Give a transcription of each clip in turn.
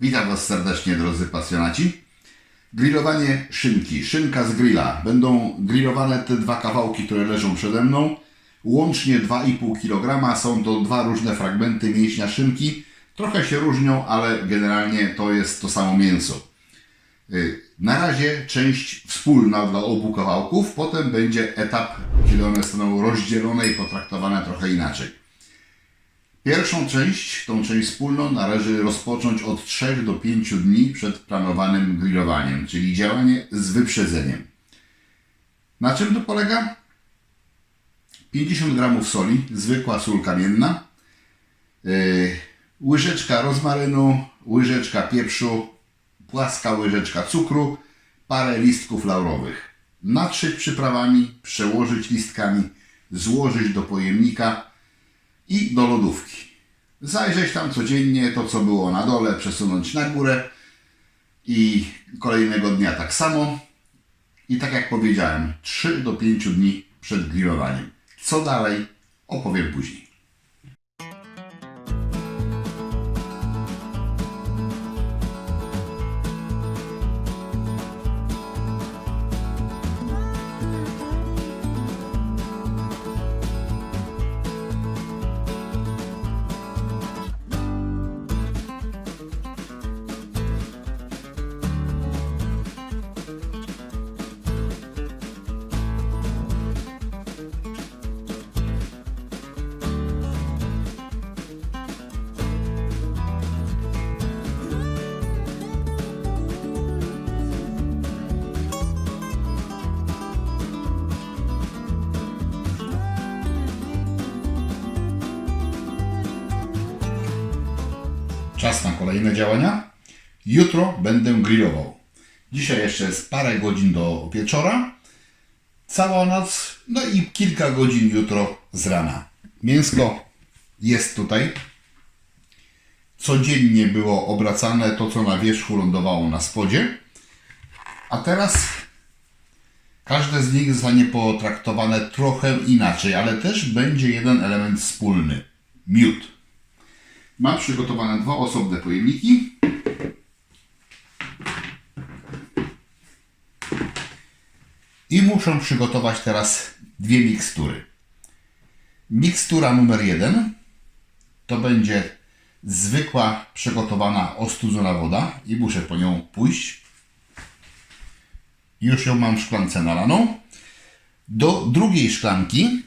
Witam Was serdecznie, drodzy pasjonaci. Grillowanie szynki. Szynka z grilla. Będą grillowane te dwa kawałki, które leżą przede mną. Łącznie 2,5 kg. Są to dwa różne fragmenty mięśnia szynki. Trochę się różnią, ale generalnie to jest to samo mięso. Y, Na razie część wspólna dla obu kawałków, potem będzie etap, kiedy one zostaną rozdzielone i potraktowane trochę inaczej. Pierwszą część, tą część wspólną, należy rozpocząć od 3 do 5 dni przed planowanym grillowaniem, czyli działanie z wyprzedzeniem. Na czym to polega? 50 g soli, zwykła sól kamienna, yy, łyżeczka rozmarynu, łyżeczka pieprzu, płaska łyżeczka cukru, parę listków laurowych. Natrzeć przyprawami, przełożyć listkami, złożyć do pojemnika i do lodówki. Zajrzeć tam codziennie, to co było na dole, przesunąć na górę i kolejnego dnia tak samo. I tak jak powiedziałem, 3 do 5 dni przed grillowaniem. Co dalej, opowiem później. Czas na kolejne działania. Jutro będę grillował. Dzisiaj jeszcze jest parę godzin do wieczora. Cała noc, no i kilka godzin jutro z rana. Mięsko jest tutaj. Codziennie było obracane to, co na wierzchu lądowało na spodzie. A teraz każde z nich zostanie potraktowane trochę inaczej, ale też będzie jeden element wspólny. Miód. Mam przygotowane dwa osobne pojemniki. I muszę przygotować teraz dwie mikstury. Mikstura numer jeden to będzie zwykła przygotowana ostudzona woda i muszę po nią pójść. Już ją mam w szklance nalaną. Do drugiej szklanki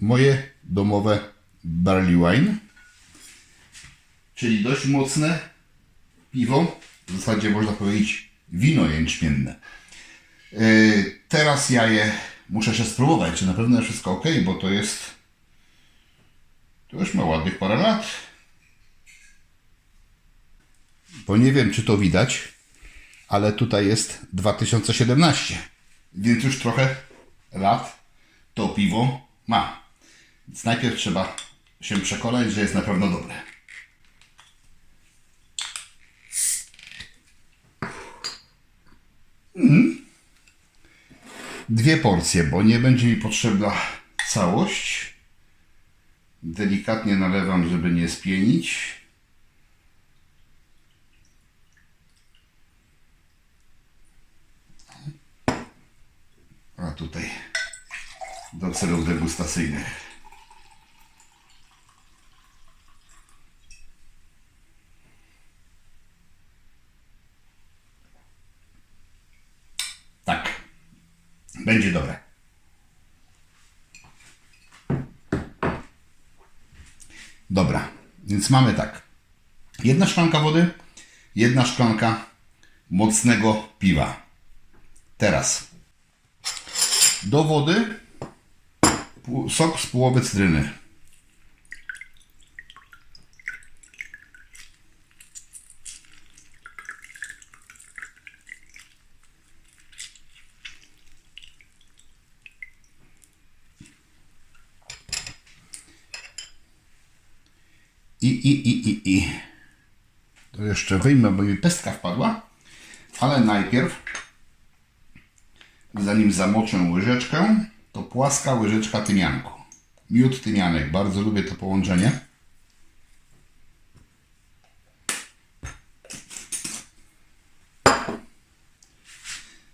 moje domowe barley wine, czyli dość mocne piwo, w zasadzie można powiedzieć wino jęczmienne. Yy, teraz ja je muszę się spróbować, czy na pewno jest wszystko ok, bo to jest to już ma ładnych parę lat. Bo nie wiem, czy to widać, ale tutaj jest 2017, więc już trochę lat to piwo ma. Więc najpierw trzeba się przekonać, że jest na pewno dobre. Mm. Dwie porcje, bo nie będzie mi potrzebna całość. Delikatnie nalewam, żeby nie spienić. A tutaj do celów degustacyjnych. Tak. Będzie dobre. Dobra, więc mamy tak. Jedna szklanka wody, jedna szklanka mocnego piwa. Teraz do wody sok z połowy cytryny. I, i, i, i, i. To jeszcze wyjmę, bo mi pestka wpadła. Ale najpierw, zanim zamoczę łyżeczkę, to płaska łyżeczka tymianku. Miód tymianek. Bardzo lubię to połączenie.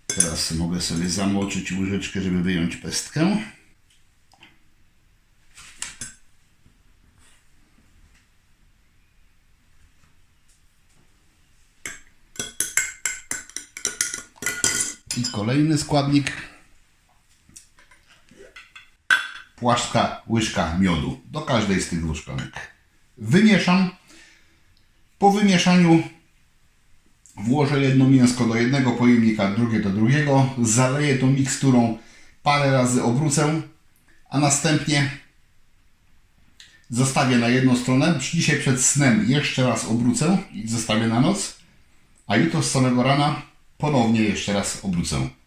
Teraz mogę sobie zamoczyć łyżeczkę, żeby wyjąć pestkę. Składnik. Płaska łyżka miodu do każdej z tych szklanek. Wymieszam. Po wymieszaniu włożę jedno mięsko do jednego pojemnika, drugie do drugiego, zaleję tą miksturą, parę razy obrócę, a następnie zostawię na jedną stronę. Dzisiaj przed snem jeszcze raz obrócę i zostawię na noc, a jutro z samego rana ponownie jeszcze raz obrócę.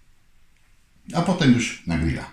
A potem już na grilla.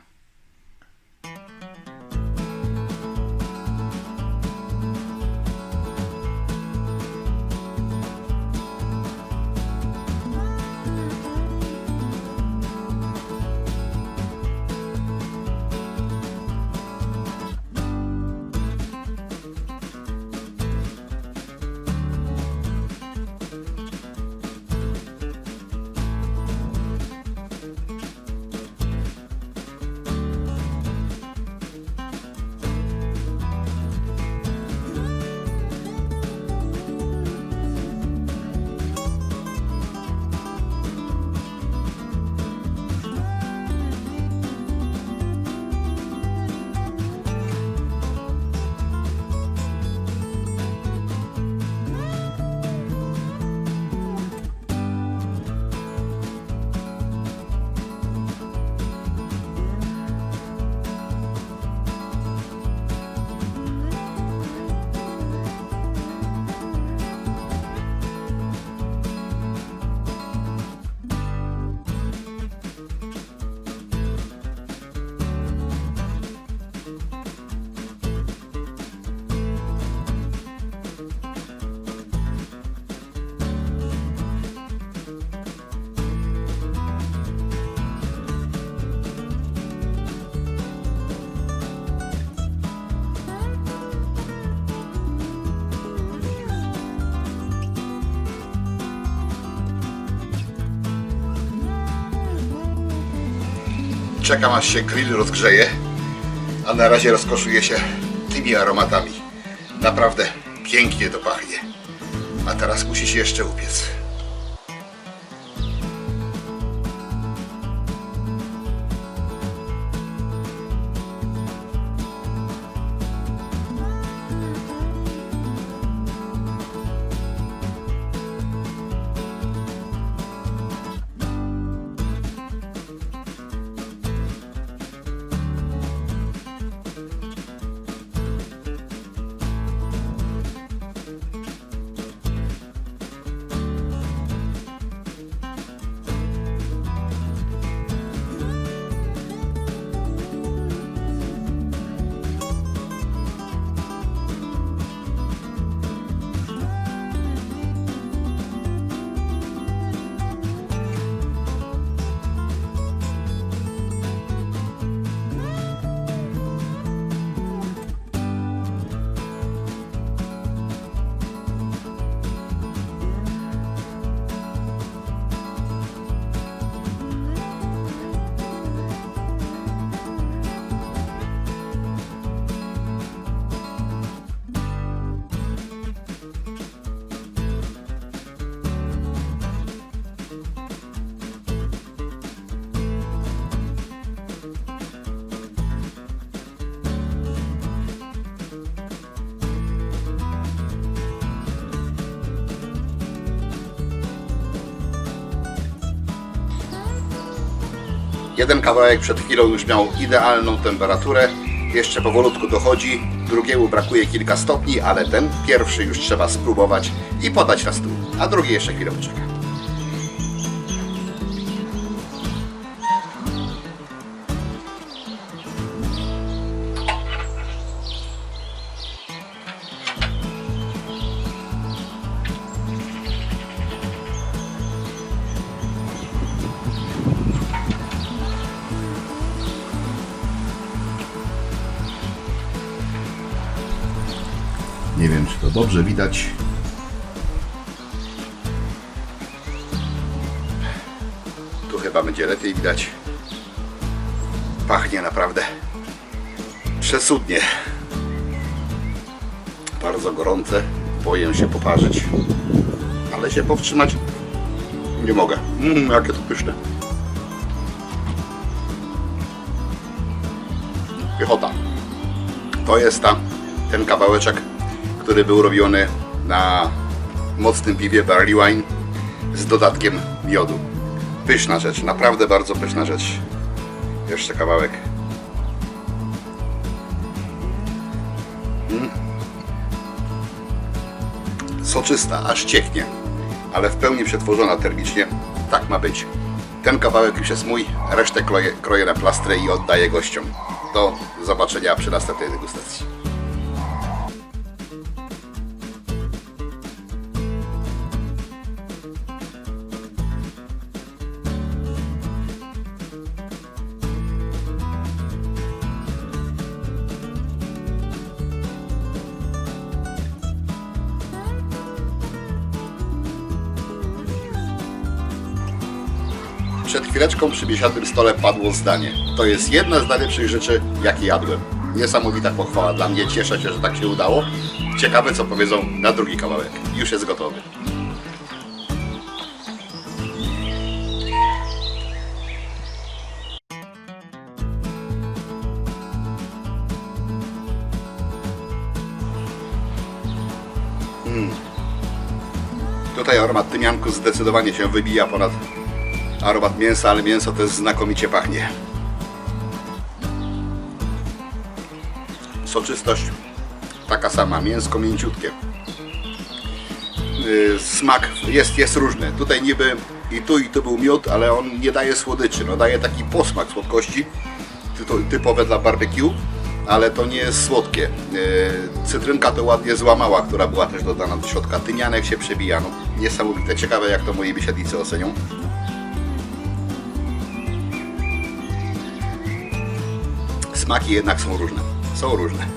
Czekam aż się grill rozgrzeje, a na razie rozkoszuję się tymi aromatami. Naprawdę pięknie to pachnie. A teraz musi się jeszcze upiec. Jeden kawałek przed chwilą już miał idealną temperaturę. Jeszcze powolutku dochodzi. Drugiemu brakuje kilka stopni, ale ten pierwszy już trzeba spróbować i podać na stół. A drugi jeszcze chwilę poczeka. Dobrze widać. Tu chyba chyba będzie lepiej widać. Pachnie naprawdę przesudnie. Bardzo gorące. Boję się poparzyć. Ale się powstrzymać nie mogę. Mmm, jakie to pyszne. Piechota. To jest ta, ten kawałeczek, który był robiony na mocnym piwie barley wine z dodatkiem miodu. Pyszna rzecz, naprawdę bardzo pyszna rzecz. Jeszcze kawałek. Mm. Soczysta, aż cieknie, ale w pełni przetworzona termicznie. Tak ma być. Ten kawałek już jest mój, resztę kroję, kroję na plastry i oddaję gościom. Do zobaczenia przy następnej degustacji. Przed chwileczką przy biesiadnym stole padło zdanie. To jest jedna z najlepszych rzeczy, jakie jadłem. Niesamowita pochwała dla mnie. Cieszę się, że tak się udało. Ciekawe, co powiedzą na drugi kawałek. Już jest gotowy. Tutaj aromat tymianku zdecydowanie się wybija ponad aromat mięsa, ale mięso też znakomicie pachnie. Soczystość taka sama, mięsko mięciutkie. Yy, Smak jest, jest różny. Tutaj niby i tu i tu był miód, ale on nie daje słodyczy, no daje taki posmak słodkości ty- typowe dla barbecue, ale to nie jest słodkie. Yy, Cytrynka to ładnie złamała, która była też dodana do środka. Tymianek się przebija, no niesamowite. Ciekawe jak to moi biesiadnicy ocenią. Smaki jednak są różne. Są różne.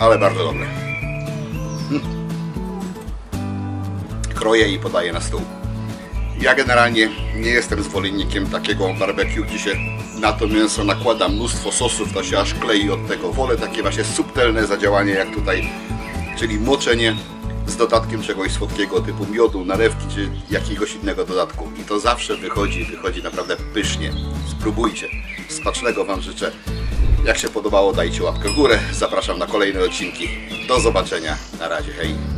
Ale bardzo dobre. Mm. Kroję i podaję na stół. Ja generalnie nie jestem zwolennikiem takiego barbecue, gdzie się na to mięso nakłada mnóstwo sosów, to się aż klei od tego. Wolę takie właśnie subtelne zadziałanie jak tutaj, czyli moczenie z dodatkiem czegoś słodkiego typu miodu, nalewki czy jakiegoś innego dodatku. I to zawsze wychodzi, wychodzi naprawdę pysznie. Spróbujcie. Smacznego Wam życzę. Jak się podobało, dajcie łapkę w górę. Zapraszam na kolejne odcinki. Do zobaczenia. Na razie. Hej.